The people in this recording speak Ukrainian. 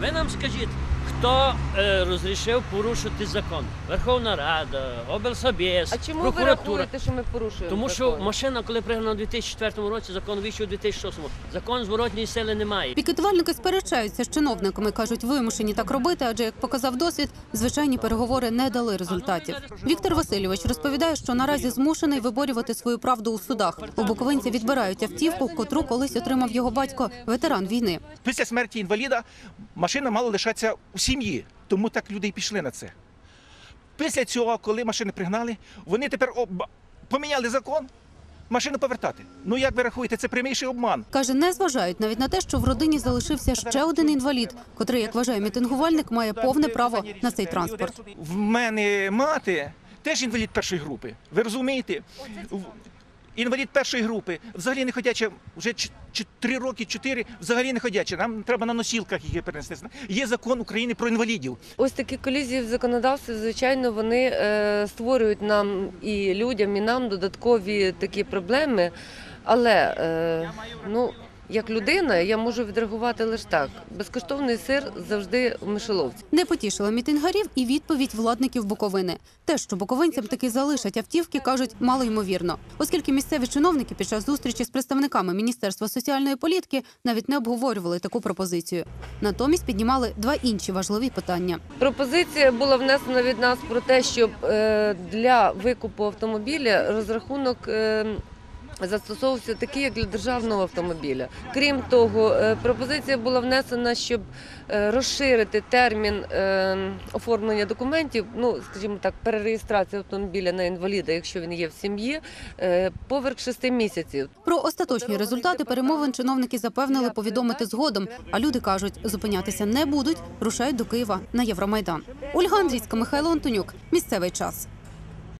Ви нам скажіть, хто е, розрішив порушити закон? Верховна Рада, облсобєс, А чому ви прокуратура. рахуєте, що ми порушуємо? Тому що закон? машина, коли пригнана у 2004 році, закон вийшов у 2006. Закон зворотньої сили немає. Пікетувальники сперечаються з чиновниками, кажуть, вимушені так робити, адже як показав досвід, звичайні переговори не дали результатів. Віктор Васильович розповідає, що наразі змушений виборювати свою правду у судах. У Буковинця відбирають автівку, котру колись отримав його батько, ветеран війни. Після смерті інваліда машина мала лишатися у сім'ї, тому так люди і пішли на це. Після цього, коли машини пригнали, вони тепер об- поміняли закон, машину повертати. Ну як ви рахуєте, це прямийший обман. Каже, не зважають навіть на те, що в родині залишився ще один інвалід, котрий, як вважає мітингувальник, має повне право на цей транспорт. В мене мати теж інвалід першої групи. Ви розумієте? Інвалід першої групи взагалі не ходяча, вже три роки, чотири взагалі не ходяча. Нам треба на носілках їх перенести. Є закон України про інвалідів. Ось такі колізії в законодавстві, звичайно, вони е, створюють нам і людям, і нам додаткові такі проблеми. Але е, ну, як людина я можу відреагувати лише так. Безкоштовний сир завжди в мишеловці. Не потішила мітингарів і відповідь владників Буковини. Те, що буковинцям таки залишать автівки, кажуть, мало ймовірно, оскільки місцеві чиновники під час зустрічі з представниками Міністерства соціальної політики навіть не обговорювали таку пропозицію. Натомість піднімали два інші важливі питання. Пропозиція була внесена від нас про те, щоб е, для викупу автомобіля розрахунок. Застосовувався такий, як для державного автомобіля. Крім того, е, пропозиція була внесена, щоб е, розширити термін е, оформлення документів, ну скажімо так, перереєстрації автомобіля на інваліда, якщо він є в сім'ї, поверх шести місяців. Про остаточні результати перемовин чиновники запевнили повідомити згодом. А люди кажуть, зупинятися не будуть, рушають до Києва на Євромайдан. Ольга Андрійська, Михайло Антонюк. Місцевий час.